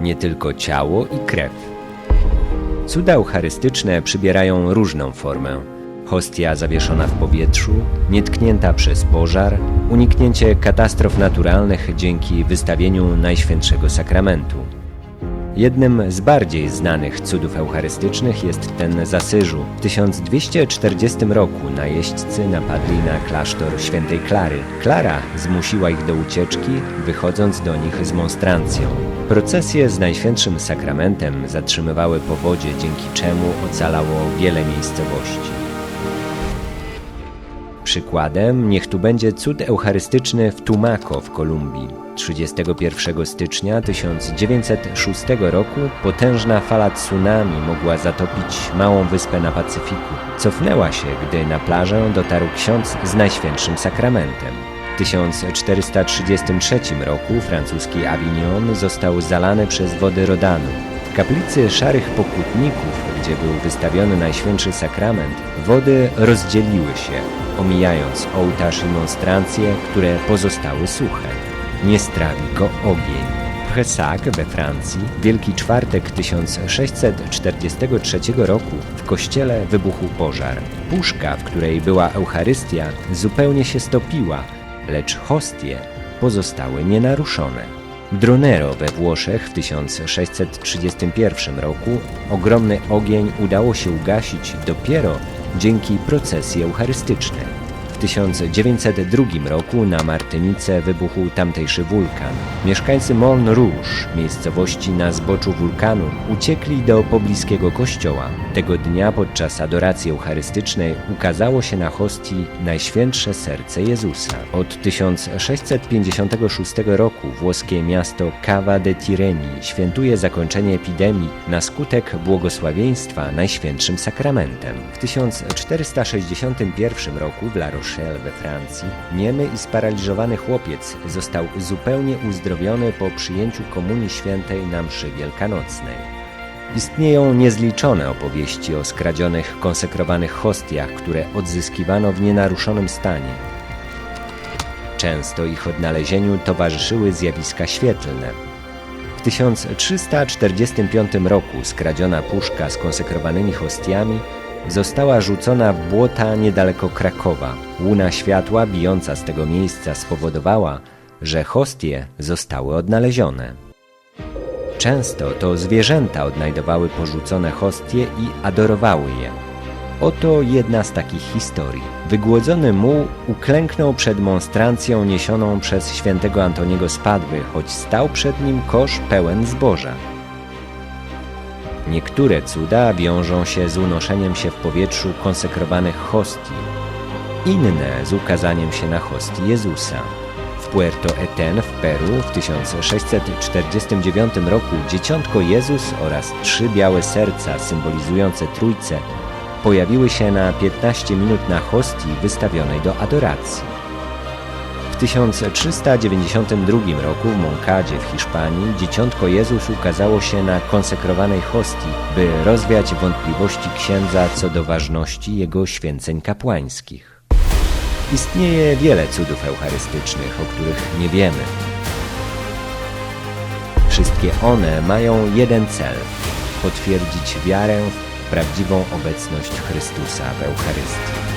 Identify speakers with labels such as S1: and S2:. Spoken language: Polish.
S1: nie tylko ciało i krew. Cuda eucharystyczne przybierają różną formę. Hostia zawieszona w powietrzu, nietknięta przez pożar, uniknięcie katastrof naturalnych dzięki wystawieniu Najświętszego Sakramentu. Jednym z bardziej znanych cudów eucharystycznych jest ten z Asyżu. W 1240 roku najeźdźcy napadli na klasztor świętej Klary. Klara zmusiła ich do ucieczki, wychodząc do nich z monstrancją. Procesje z Najświętszym Sakramentem zatrzymywały powodzie, dzięki czemu ocalało wiele miejscowości. Przykładem niech tu będzie cud eucharystyczny w Tumaco w Kolumbii. 31 stycznia 1906 roku potężna fala tsunami mogła zatopić małą wyspę na Pacyfiku. Cofnęła się, gdy na plażę dotarł ksiądz z Najświętszym Sakramentem. W 1433 roku francuski Avignon został zalany przez wody Rodanu. W kaplicy Szarych Pokutników, gdzie był wystawiony Najświętszy Sakrament, wody rozdzieliły się, omijając ołtarz i monstrancje, które pozostały suche. Nie strawi go ogień. Pressac we Francji, Wielki Czwartek 1643 roku, w kościele wybuchł pożar. Puszka, w której była Eucharystia, zupełnie się stopiła, lecz hostie pozostały nienaruszone. Dronero we Włoszech w 1631 roku ogromny ogień udało się ugasić dopiero dzięki procesji eucharystycznej. W 1902 roku na Martynice wybuchł tamtejszy wulkan. Mieszkańcy Mont Rouge, miejscowości na zboczu wulkanu, uciekli do pobliskiego kościoła. Tego dnia podczas adoracji eucharystycznej ukazało się na hostii Najświętsze Serce Jezusa. Od 1656 roku włoskie miasto Cava de Tireni świętuje zakończenie epidemii na skutek błogosławieństwa Najświętszym Sakramentem. W 1461 roku w La Rochelle we Francji, niemy i sparaliżowany chłopiec został zupełnie uzdrowiony po przyjęciu Komunii Świętej na mszy wielkanocnej. Istnieją niezliczone opowieści o skradzionych, konsekrowanych hostiach, które odzyskiwano w nienaruszonym stanie. Często ich odnalezieniu towarzyszyły zjawiska świetlne. W 1345 roku skradziona puszka z konsekrowanymi hostiami została rzucona w błota niedaleko Krakowa. Łuna światła bijąca z tego miejsca spowodowała, że hostie zostały odnalezione. Często to zwierzęta odnajdowały porzucone hostie i adorowały je. Oto jedna z takich historii. Wygłodzony muł uklęknął przed monstrancją niesioną przez świętego Antoniego z Padwy, choć stał przed nim kosz pełen zboża. Niektóre cuda wiążą się z unoszeniem się w powietrzu konsekrowanych hostii, inne z ukazaniem się na hostii Jezusa. W Puerto Eten w Peru w 1649 roku dzieciątko Jezus oraz trzy białe serca symbolizujące Trójcę pojawiły się na 15 minut na hostii wystawionej do adoracji. W 1392 roku w Moncadzie w Hiszpanii dzieciątko Jezus ukazało się na konsekrowanej hostii, by rozwiać wątpliwości księdza co do ważności jego święceń kapłańskich. Istnieje wiele cudów eucharystycznych, o których nie wiemy. Wszystkie one mają jeden cel potwierdzić wiarę w prawdziwą obecność Chrystusa w Eucharystii.